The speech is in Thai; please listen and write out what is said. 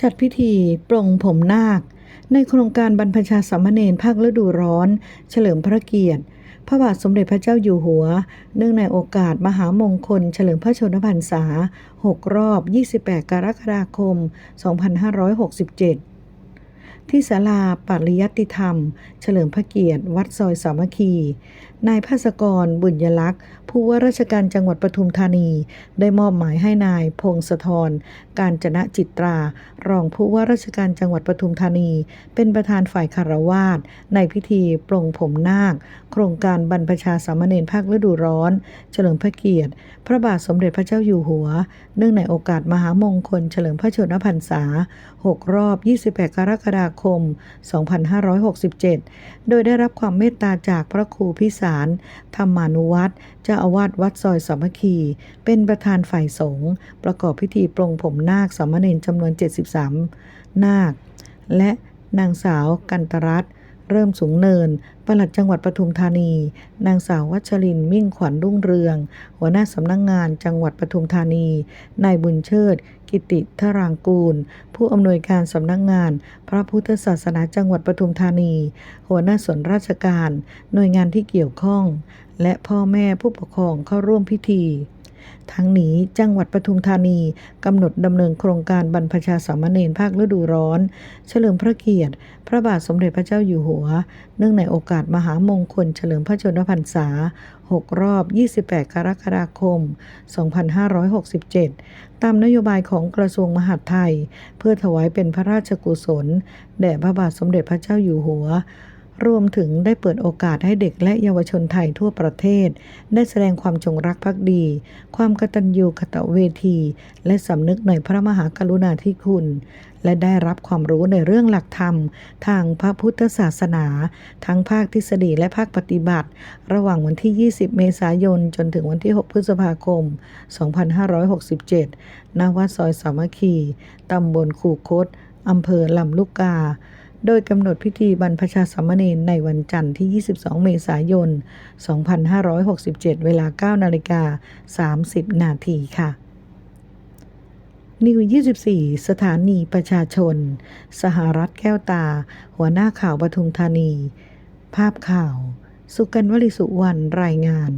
จัดพิธีปลงผมนาค ในโครงการบรรพชาสามเณรภาคฤดูร้อน เฉลิมพระเกียรติ พระบาทสมเด็จพระเจ้าอยู่หัว เนื่องในโอกาสมหามงคล เฉลิมพระชนมพรรษา 6 รอบ 28 กรกฎาคม 2567 ที่ศาลาปริยัติธรรม เฉลิมพระเกียรติ วัดซอยสามัคคี นายภาสกร บุญยลักษ์ ผู้ว่าราชการจังหวัดปทุมธานี ได้มอบหมายให้นายพงศธร การจนะจิตรา รองผู้ว่าราชการจังหวัดปทุมธานี เป็นประธานฝ่ายคารวาสในพิธีปลงผมนาค โครงการบรรพชาสามเณรภาคฤดูร้อน เฉลิมพระเกียรติ พระบาทสมเด็จพระเจ้าอยู่หัว เนื่องในโอกาสมหามงคลเฉลิมพระชนมพรรษา 6 รอบ 28 กรกฎาคม2567 โดยได้รับความเมตตาจากพระครูพิสาร ธรรมานุวัตรเจ้าอาวาสวัดซอยสามัคคี เป็นประธานฝ่ายสงฆ์ประกอบพิธีปลงผมนาคสามเณรจำนวน 73 นาค และนางสาวกันตรัตน์ เริ่มสูงเนิน ปลัดจังหวัดปทุมธานี นางสาววัชรินมิ่งขวัญรุ่งเรือง หัวหน้าสำนักงงานจังหวัดปทุมธานี นายบุญเชิด กิติทรางกูล ผู้อำนวยการสำนักงงาน พระพุทธศาสนาจังหวัดปทุมธานี หัวหน้าส่วนราชการ หน่วยงานที่เกี่ยวข้อง และพ่อแม่ผู้ปกครองเข้าร่วมพิธี ทั้งนี้จังหวัดปทุมธานีกำหนดดำเนินโครงการบรรพชาสามเณรภาคฤดูร้อน เฉลิมพระเกียรติ พระบาทสมเด็จพระเจ้าอยู่หัว เนื่องในโอกาสมหามงคลเฉลิมพระชนมพรรษา 6 รอบ 28 กรกฎาคม 2567 ตามนโยบายของกระทรวงมหาดไทย เพื่อถวายเป็นพระราชกุศล แด่พระบาทสมเด็จพระเจ้าอยู่หัว รวมถึงได้เปิดโอกาสให้เด็กและเยาวชนไทยทั่วประเทศ ได้แสดงความจงรักภักดี ความกตัญญูกตเวที และสำนึกในพระมหากรุณาธิคุณ และได้รับความรู้ในเรื่องหลักธรรม ทางพระพุทธศาสนา ทั้งภาคทฤษฎีและภาคปฏิบัติ ระหว่างวันที่ 20 เมษายน จนถึงวันที่ 6 พฤษภาคม 2567 ณ วัดซอยสามัคคี ตำบลคูคตอำเภอลำลูกกา โดยกำหนดพิธีบรรพชาสามเณรในวันจันทร์ที่ 22 เมษายน 2567 เวลา 9 นาฬิกา 30 นาทีค่ะนิว 24 สถานีประชาชน สหรัฐแก้วตา หัวหน้าข่าวปทุมธานี ภาพข่าว สุกันวลิสุวรรณรายงาน